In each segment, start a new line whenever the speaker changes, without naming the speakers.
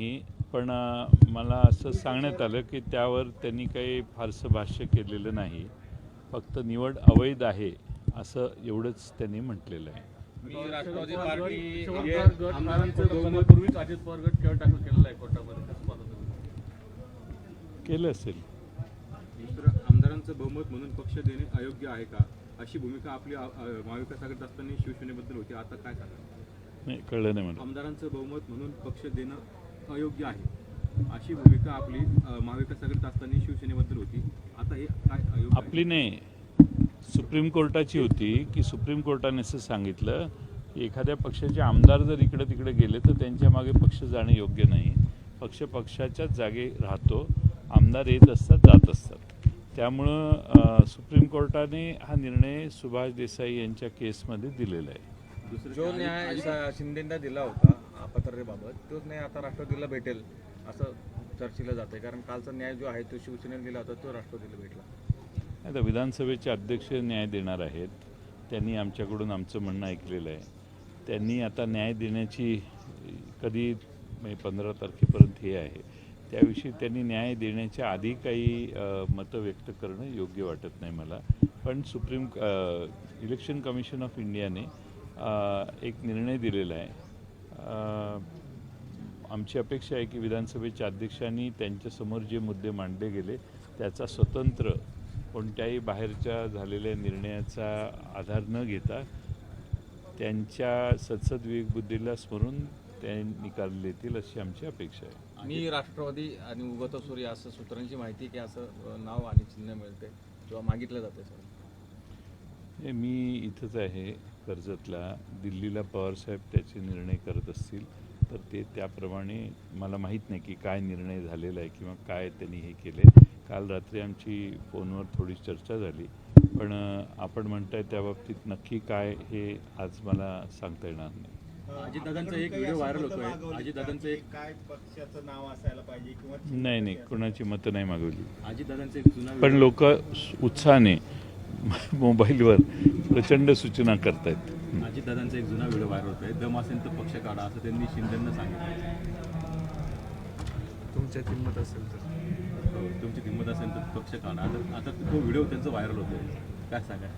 नाही पण मला असं सांगण्यात आलं की त्यावर त्यांनी काही फारसं भाष्य केलेलं नाही. फक्त निवड अवैध आहे असं एवढंच त्यांनी म्हटलेलं आहे? केलं असेल.
आमदारांचं बहुमत म्हणून पक्ष देणे अयोग्य आहे का? अशी भूमिका आपली महाविकास आघाडीत असताना शिवसेनेबद्दल होती. आता काय सांगा
नाही कळलं नाही मला.
आमदारांचं बहुमत म्हणून पक्ष देणं अयोग्य आहे. अशी भूमिका आपली महाविकास आघाडीत असताना शिवसेनेबद्दल होती. आता हे काय?
आपली नाही. सुप्रीम कोर्टाची होती की सुप्रीम कोर्टाने असं सांगितलं की एखाद्या पक्षाचे आमदार जर इकडे तिकडे गेले तर त्यांच्या मागे पक्ष जाणं योग्य नाही. पक्ष पक्षाच्याच जागे राहतो. आमदार येत असतात जात असतात. त्यामुळं सुप्रीम कोर्टाने हा निर्णय सुभाष देसाई यांच्या केसमध्ये दिलेला आहे.
दुसरं
जो? न्याय शिंदेंना दिला होता अपात्रतेबाबत तोच न्याय आता राष्ट्रवादीला भेटेल असं चर्चेला जाते कारण कालचा न्याय जो आहे तो शिवसेनेने दिला होता तो राष्ट्रवादीला भेटला.
नाही तर विधानसभेचे अध्यक्ष न्याय देणार आहेत. त्यांनी आमच्याकडून आमचं म्हणणं ऐकलेलं आहे. त्यांनी आता न्याय देण्याची कधी म्हणजे पंधरा तारखेपर्यंत हे आहे त्याविषयी त्यांनी न्याय देण्याच्या आधी काही मतं व्यक्त करणं योग्य वाटत नाही मला. पण सुप्रीम इलेक्शन कमिशन ऑफ इंडियाने एक निर्णय दिलेला आहे. आमची अपेक्षा आहे की विधानसभेच्या अध्यक्षांनी त्यांच्यासमोर जे मुद्दे मांडले गेले त्याचा स्वतंत्र कोणत्याही बाहेरच्या झालेल्या निर्णयाचा आधार न घेता त्यांच्या सदसद विवेकबुद्धीला स्मरून ते निकाल देतील अशी आमची अपेक्षा आहे.
मी राष्ट्रवादी आणि उगत सूर्य असं सूत्रांची माहिती की असं नाव आणि चिन्ह मिळते किंवा मागितलं जाते सर.
मी इथंच आहे कर्जतला. दिल्लीला पवारसाहेब त्याचे निर्णय करत असतील तर ते त्याप्रमाणे मला माहीत नाही की काय निर्णय झालेला आहे किंवा काय त्यांनी हे केले काल रात्री आमची फोनवर थोडी चर्चा झाली पण आपण म्हणताय त्या बाबतीत नक्की काय हे आज मला सांगता येणार नाही.
अजितदादांचा एक व्हिडिओ व्हायरल होतोय. अजितदादांचं एक
काय पक्षाचं नाव असायला पाहिजे किंवा
नाही नाही कोणाची मतं नाही मागवली.
अजितदादांचा एक जुना
पण लोक उत्साहाने मोबाईलवर प्रचंड सूचना करतायत.
अजितदादांचा एक जुना व्हिडिओ व्हायरल होतोय. दम असेल तर पक्ष काढा असं त्यांनी शिंदेंना सांगितलं
तुमच्या किंमत असेल तर.
हो, तुमची किंमत असेल तर पक्ष काढा. आता आता तो व्हिडिओ त्यांचा व्हायरल होतोय. काय सांगा?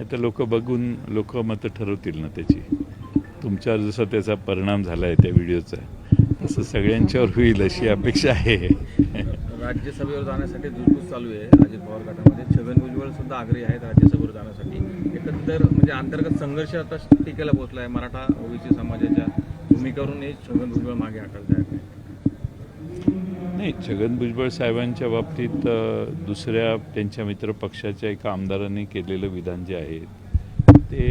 आता लोक बघून लोक मतं ठरवतील ना त्याची. तुमच्यावर जसा त्याचा परिणाम झाला आहे त्या व्हिडिओचा तसं सगळ्यांच्यावर होईल अशी अपेक्षा आहे.
राज्यसभेवर जाण्यासाठी धुसफूस चालू आहे अजित पवार गटामध्ये. छगन भुजबळ सुद्धा आग्रही आहेत राज्यसभेवर जाण्यासाठी. एकंदर म्हणजे अंतर्गत संघर्ष आता टीकेला पोहोचला आहे मराठा ओबीसी समाजाच्या भूमिकेवरूनही छगन भुजबळ मागे हटत आहेत
नाही. छगन भुजबळ साहेबांच्या बाबतीत दुसऱ्या त्यांच्या मित्र पक्षाच्या एका आमदाराने केलेलं विधान जे आहे ते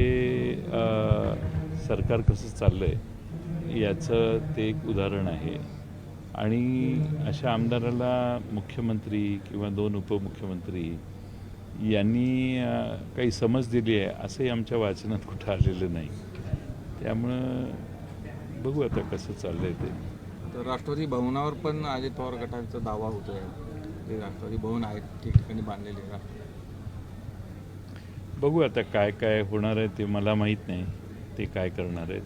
सरकार कसं चाललं आहे याचं ते एक उदाहरण आहे. आणि अशा आमदाराला मुख्यमंत्री किंवा दोन उपमुख्यमंत्री यांनी काही समज दिली आहे असंही आमच्या वाचनात कुठं आलेलं नाही. त्यामुळं बघू आता कसं चाललंय ते.
तर राष्ट्रवादी भवनावर पण अजित पवार गटाचा दावा होतोय. ते राष्ट्रवादी भवन आहेत ठिकठिकाणी बांधलेले राष्ट्रवादी
बघू आता काय काय होणार आहे ते मला माहीत नाही. ते काय करणार आहेत.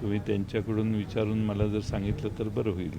तुम्ही त्यांच्याकडून विचारून मला जर सांगितलं तर बरं होईल.